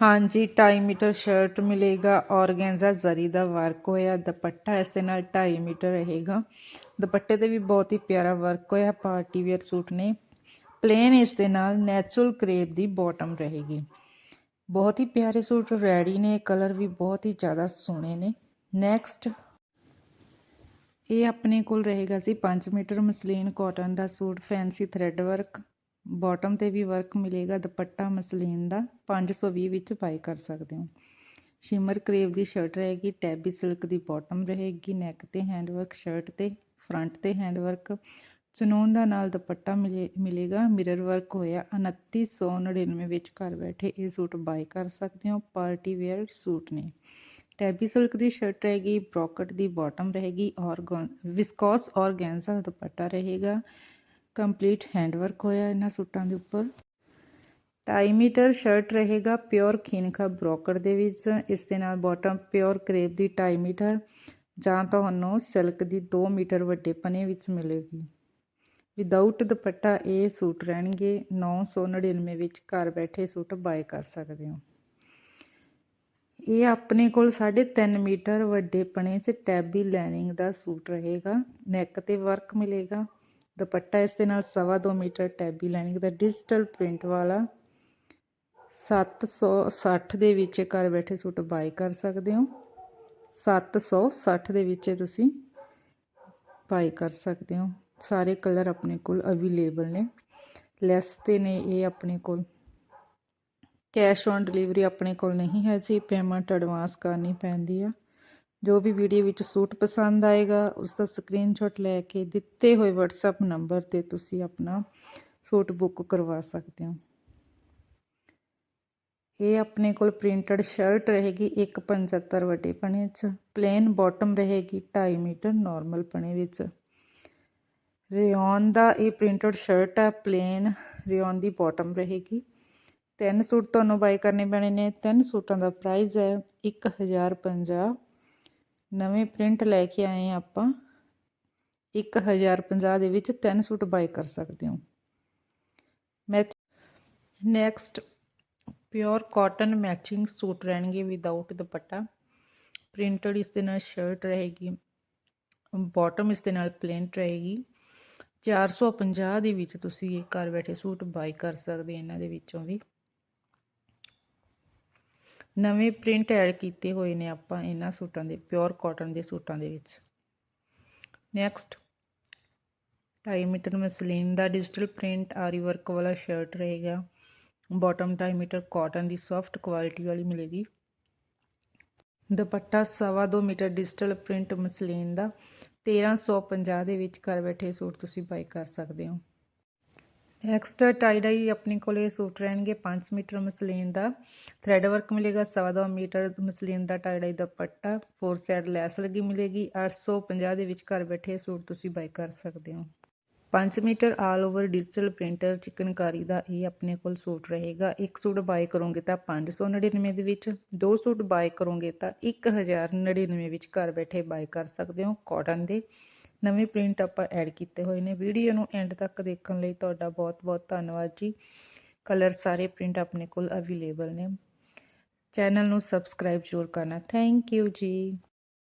ਹਾਂਜੀ, ਢਾਈ meter shirt ਮਿਲੇਗਾ, ਔਰਗੈਂਜ਼ਾ ਜ਼ਰੀ ਦਾ ਵਰਕ ਹੋਇਆ, ਦੁਪੱਟਾ ਇਸ ਦੇ ਨਾਲ ਢਾਈ ਮੀਟਰ ਰਹੇਗਾ। ਦੁਪੱਟੇ ਤੇ ਵੀ ਬਹੁਤ ਹੀ ਪਿਆਰਾ ਵਰਕ ਹੋਇਆ, ਪਾਰਟੀ ਵੇਅਰ ਸੂਟ ਨੇ। ਪਲੇਨ ਇਸ ਦੇ ਨਾਲ ਨੈਚੁਰਲ ਕਰੇਪ ਦੀ ਬਾਟਮ ਰਹੇਗੀ। ਬਹੁਤ ਹੀ ਪਿਆਰੇ ਸੂਟ ਰੈਡੀ ਨੇ ਕਲਰ ਵੀ ਬਹੁਤ ਹੀ ਜ਼ਿਆਦਾ ਸੋਹਣੇ ਨੇ। ਨੈਕਸਟ ਇਹ ਆਪਣੇ ਕੋਲ ਰਹੇਗਾ ਜੀ 5 ਮੀਟਰ ਮਸਲੀਨ ਕਾਟਨ ਦਾ suit fancy thread work bottom ਤੇ ਵੀ ਵਰਕ ਮਿਲੇਗਾ ਦੁਪੱਟਾ ਮਸਲੀਨ ਦਾ 520 ਵਿੱਚ ਬਾਈ ਕਰ ਸਕਦੇ ਹੋ। ਸ਼ਿਮਰ ਕਰੇਵ ਦੀ ਸ਼ਰਟ ਰਹੇਗੀ, ਟੈਬੀ ਸਿਲਕ ਦੀ ਬਾਟਮ ਰਹੇਗੀ ਨੈਕ ਤੇ ਹੈਂਡ ਵਰਕ ਸ਼ਰਟ ਤੇ ਫਰੰਟ ਤੇ ਹੈਂਡ ਵਰਕ ਚਨੂਨ ਦਾ ਨਾਲ ਦੁਪੱਟਾ ਮਿਲੇ, ਮਿਲੇਗਾ ਮਿਰਰ ਵਰਕ ਹੋਇਆ 2999 ਵਿੱਚ ਘਰ ਬੈਠੇ ਇਹ ਸੂਟ ਬਾਈ ਕਰ ਸਕਦੇ ਹੋ, ਪਾਰਟੀ ਵੇਅਰ ਸੂਟ ਨੇ। ਟੈਬੀ ਸਿਲਕ ਦੀ ਸ਼ਰਟ ਰਹੇਗੀ, ਬ੍ਰੋਕਟ ਦੀ ਬਾਟਮ ਰਹੇਗੀ ਔਰ ਵਿਸਕੋਸ ਔਰਗੈਂਜ਼ਾ ਦਾ ਦੁਪੱਟਾ ਰਹੇਗਾ। ਕੰਪਲੀਟ ਹੈਂਡ ਵਰਕ ਹੋਇਆ ਇਹਨਾਂ ਸੂਟਾਂ ਦੇ ਉੱਪਰ। 2.5 ਮੀਟਰ ਸ਼ਰਟ ਰਹੇਗਾ ਪਿਓਰ ਖੀਨਖਾ ਬ੍ਰੋਕਟ ਦੇ ਵਿੱਚ। ਇਸ ਦੇ ਨਾਲ ਬਾਟਮ ਪਿਓਰ ਕਰੇਪ ਦੀ 2.5 ਮੀਟਰ ਜਾਂ ਤੁਹਾਨੂੰ ਸਿਲਕ ਦੀ 2 ਮੀਟਰ ਵੱਡੇ ਪਨੇ ਵਿੱਚ ਮਿਲੇਗੀ। ਵਿਦਆਊਟ ਦੁਪੱਟਾ ਇਹ ਸੂਟ ਰਹਿਣਗੇ। 999 ਵਿੱਚ ਘਰ ਬੈਠੇ ਸੂਟ ਬਾਏ ਕਰ ਸਕਦੇ ਹੋ। ਇਹ ਆਪਣੇ ਕੋਲ 3.5 ਮੀਟਰ ਵੱਡੇ ਪਣੇ 'ਚ ਟੈਬੀ ਲਾਈਨਿੰਗ ਦਾ ਸੂਟ ਰਹੇਗਾ। ਨੈਕ ਤੇ ਵਰਕ ਮਿਲੇਗਾ। ਦੁਪੱਟਾ ਇਸ ਦੇ ਨਾਲ 2.5 ਮੀਟਰ ਟੈਬੀ ਲਾਈਨਿੰਗ ਦਾ ਡਿਜੀਟਲ ਪ੍ਰਿੰਟ ਵਾਲਾ। 760 ਦੇ ਵਿੱਚ ਘਰ ਬੈਠੇ ਸੂਟ ਬਾਈ ਕਰ ਸਕਦੇ ਹੋ। 760 ਦੇ ਵਿੱਚ ਤੁਸੀਂ ਬਾਈ ਕਰ ਸਕਦੇ ਹੋ। ਸਾਰੇ ਕਲਰ ਆਪਣੇ ਕੋਲ ਅਵੇਲੇਬਲ ਨੇ। ਲੈਸ ਤੇ ਨੇ ਇਹ ਆਪਣੇ ਕੋਲ। ਕੈਸ਼ ਔਨ ਡਿਲੀਵਰੀ ਆਪਣੇ ਕੋਲ ਨਹੀਂ ਹੈ ਜੀ। ਪੇਮੈਂਟ ਐਡਵਾਂਸ ਕਰਨੀ ਪੈਂਦੀ ਆ। ਜੋ ਵੀ ਵੀਡੀਓ ਵਿੱਚ ਸੂਟ ਪਸੰਦ ਆਏਗਾ, ਉਸ ਦਾ ਸਕਰੀਨਸ਼ਾਟ ਲੈ ਕੇ ਦਿੱਤੇ ਹੋਏ WhatsApp ਨੰਬਰ ਤੇ ਤੁਸੀਂ ਆਪਣਾ ਸੂਟ ਬੁੱਕ ਕਰਵਾ ਸਕਦੇ ਹੋ। ਇਹ ਆਪਣੇ ਕੋਲ ਪ੍ਰਿੰਟਡ ਸ਼ਰਟ ਰਹੇਗੀ 175 ਵੱਡੇ ਪਣੇ 'ਚ ਪਲੇਨ ਬਾਟਮ ਰਹੇਗੀ 2.5 ਮੀਟਰ ਨਾਰਮਲ ਪਣੇ ਵਿੱਚ। ਰਿਓਨ ਦਾ ਇਹ ਪ੍ਰਿੰਟਡ ਸ਼ਰਟ ਹੈ ਪਲੇਨ ਰਿਓਨ ਦੀ ਬਾਟਮ ਰਹੇਗੀ। ਤਿੰਨ ਸੂਟ ਤੁਹਾਨੂੰ ਬਾਈ ਕਰਨੇ ਪੈਣੇ ਨੇ, ਤਿੰਨ ਸੂਟਾਂ ਦਾ ਪ੍ਰਾਈਸ ਹੈ 1050 ਨਵੇਂ ਪ੍ਰਿੰਟ ਲੈ ਕੇ ਆਏ ਆ ਆਪਾਂ। 1050 ਦੇ ਵਿੱਚ ਤਿੰਨ ਸੂਟ ਬਾਈ ਕਰ ਸਕਦੇ ਹੋ। Match next pure cotton matching suit ਰਹਿਣਗੇ ਵਿਦਆਊਟ ਦੁਪੱਟਾ। ਪ੍ਰਿੰਟਡ ਇਸ ਦੇ ਨਾਲ ਸ਼ਰਟ ਰਹੇਗੀ। ਬਾਟਮ ਇਸ ਦੇ ਨਾਲ ਪਲੇਨ ਰਹੇਗੀ। 450 ਦੇ ਵਿੱਚ ਤੁਸੀਂ ਇਹ ਘਰ ਬੈਠੇ ਸੂਟ ਬਾਈ ਕਰ ਸਕਦੇ ਇਹਨਾਂ ਦੇ ਵਿੱਚੋਂ ਵੀ। ਨਵੇਂ ਪ੍ਰਿੰਟ ਐਡ ਕੀਤੇ ਹੋਏ ਨੇ ਆਪਾਂ ਇਹਨਾਂ ਸੂਟਾਂ ਦੇ, ਪਿਓਰ ਕਾਟਨ ਦੇ ਸੂਟਾਂ ਦੇ ਵਿੱਚ। ਨੈਕਸਟ 2.5 ਮੀਟਰ ਮਸਲੀਨ ਦਾ ਡਿਜੀਟਲ ਪ੍ਰਿੰਟ ਆਰੀ ਵਰਕ ਵਾਲਾ ਸ਼ਰਟ ਰਹੇਗਾ। ਬਾਟਮ 2.5 ਮੀਟਰ ਕਾਟਨ ਦੀ ਸੌਫਟ ਕੁਆਲਿਟੀ ਵਾਲੀ ਮਿਲੇਗੀ। ਦੁਪੱਟਾ 2.5 ਮੀਟਰ ਡਿਜੀਟਲ ਪ੍ਰਿੰਟ ਮਸਲੀਨ ਦਾ 1350 ਦੇ ਵਿੱਚ ਘਰ ਬੈਠੇ ਸੂਟ ਤੁਸੀਂ ਬਾਈ ਕਰ ਸਕਦੇ ਹੋ। ਐਕਸਟਰਾ ਟਾਈ ਡਾਈ ਆਪਣੇ ਕੋਲੇ ਸੂਟ ਰਹਿਣਗੇ 5 ਮੀਟਰ ਮਸਲੀਨ ਦਾ। ਥ੍ਰੈਡ ਵਰਕ ਮਿਲੇਗਾ 2.5 ਮੀਟਰ ਮਸਲੀਨ ਦਾ ਟਾਈਡਾਈ ਦੁਪੱਟਾ। ਫੋਰ ਸਾਈਡ ਲੈਸ ਲੱਗੀ ਮਿਲੇਗੀ। 850 ਦੇ ਵਿੱਚ ਘਰ ਬੈਠੇ ਸੂਟ ਤੁਸੀਂ ਬਾਈ ਕਰ ਸਕਦੇ ਹੋ। 5 metre all over digital printer chikankari ਦਾ ਇਹ ਆਪਣੇ ਕੋਲ ਸੂਟ ਰਹੇਗਾ। ਇੱਕ ਸੂਟ ਬਾਈ ਕਰੋਗੇ ਤਾਂ 599 ਦੇ ਵਿੱਚ। ਦੋ ਸੂਟ ਬਾਈ ਕਰੋਗੇ ਤਾਂ 1099 ਵਿੱਚ ਘਰ ਬੈਠੇ ਬਾਈ ਕਰ ਸਕਦੇ ਹੋ ਕਾਟਨ ਦੇ। ਨਵੇਂ ਪ੍ਰਿੰਟ ਆਪਾਂ ਐਡ ਕੀਤੇ ਹੋਏ ਨੇ। ਵੀਡੀਓ ਨੂੰ ਐਂਡ ਤੱਕ ਦੇਖਣ ਲਈ ਤੁਹਾਡਾ ਬਹੁਤ-ਬਹੁਤ ਧੰਨਵਾਦ ਜੀ। ਕਲਰ ਸਾਰੇ ਪ੍ਰਿੰਟ ਆਪਣੇ ਕੋਲ ਅਵੇਲੇਬਲ ਨੇ। ਚੈਨਲ ਨੂੰ ਸਬਸਕ੍ਰਾਈਬ ਜ਼ਰੂਰ ਕਰਨਾ। ਥੈਂਕ ਯੂ ਜੀ।